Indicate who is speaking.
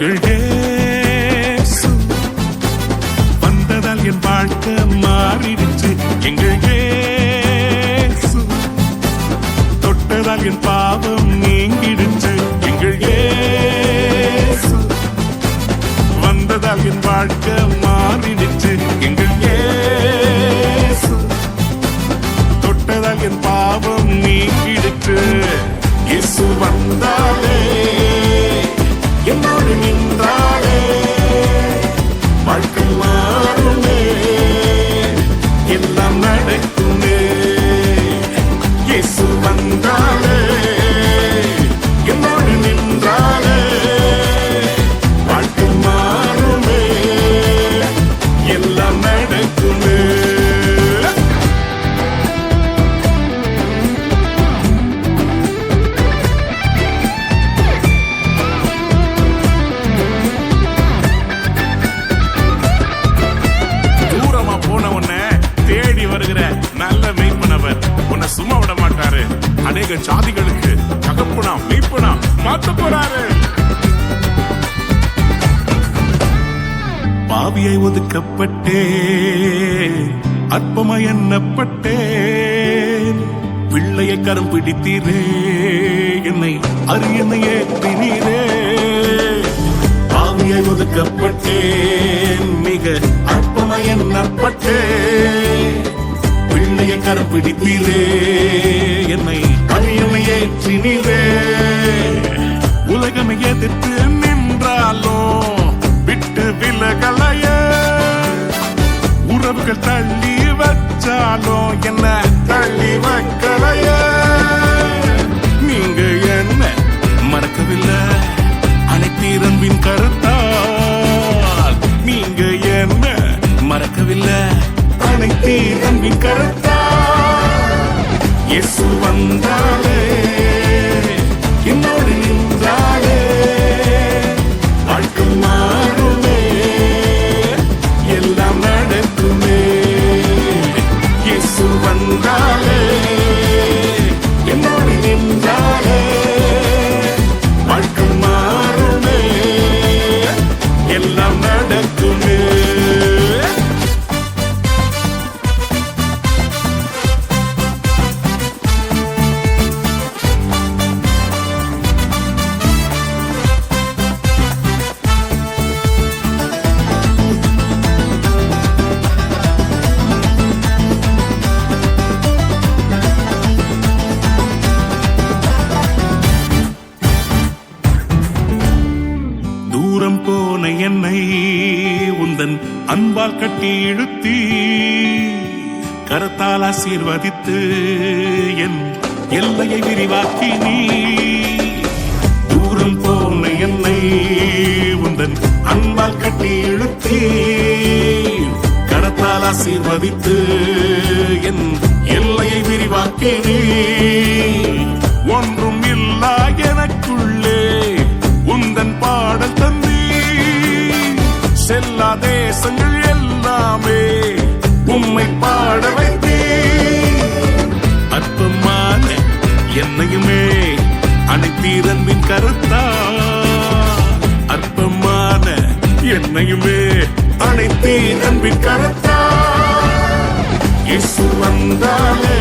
Speaker 1: எங்கள் இயேசு வந்ததால் என் வாழ்க்கை மாறிடுச்சு. எங்கள் இயேசு தொட்டதால் என் பாவம் நீங்கிடுச்சு. எங்கள் இயேசு வந்ததால் என் வாழ்க்கை மாறிடுச்சு. எங்கள் இயேசு தொட்டதால் என் பாவம் நீங்கிடுச்சு. இயேசு வந்தாலே. என்னோடு அநேக ஜாதிகளுக்கு தகப்புனா மீட்புனா மாத்த போறாரு. பாவியை ஒதுக்கப்பட்டே அற்பமாய் எண்ணப்பட்டேன். பிள்ளையை கரம் பிடித்தீரே என்னை அரியணை ஏற்றினீரே பாவியை ஒதுக்கப்பட்டேன் மிக அற்பமாய் எண்ணப்பட்டேன். பிள்ளையை கரம் பிடித்தீரே என்னை அரியணை உலகம் எதிர்த்து நின்றாலும் விட்டு விலகலைய. உறவுகள் தள்ளி வச்சாலும் என்ன தள்ளி வைக்கலைய. நீங்க என்ன மறக்கவில்லை? அனைத்திரம்பின் கருத்தால் நீங்க என்ன மறக்கவில்லை? அனைத்திரம்பின் கருத்தால் இயேசு வந்தாலே என்னை உந்தன் அன்பால் கட்டி இழுத்தி. கரத்தால் ஆசீர்வதித்து என் எல்லையை விரிவாக்கி நீ. தூரம் போன என்னை உந்தன் அன்பால் கட்டி இழுத்தி. கரத்தால் ஆசீர்வதித்து என் எல்லையை விரிவாக்கி நீ. ஒன்றும் தேசங்கள் எல்லாமே உம்மை பாட வைத்தே அற்பமான என்னையுமே அனைத்தீரன்பின் கருத்தா? அற்பமான என்னையுமே அனைத்தீரன்பின் கருத்தா? இசு வந்தாலே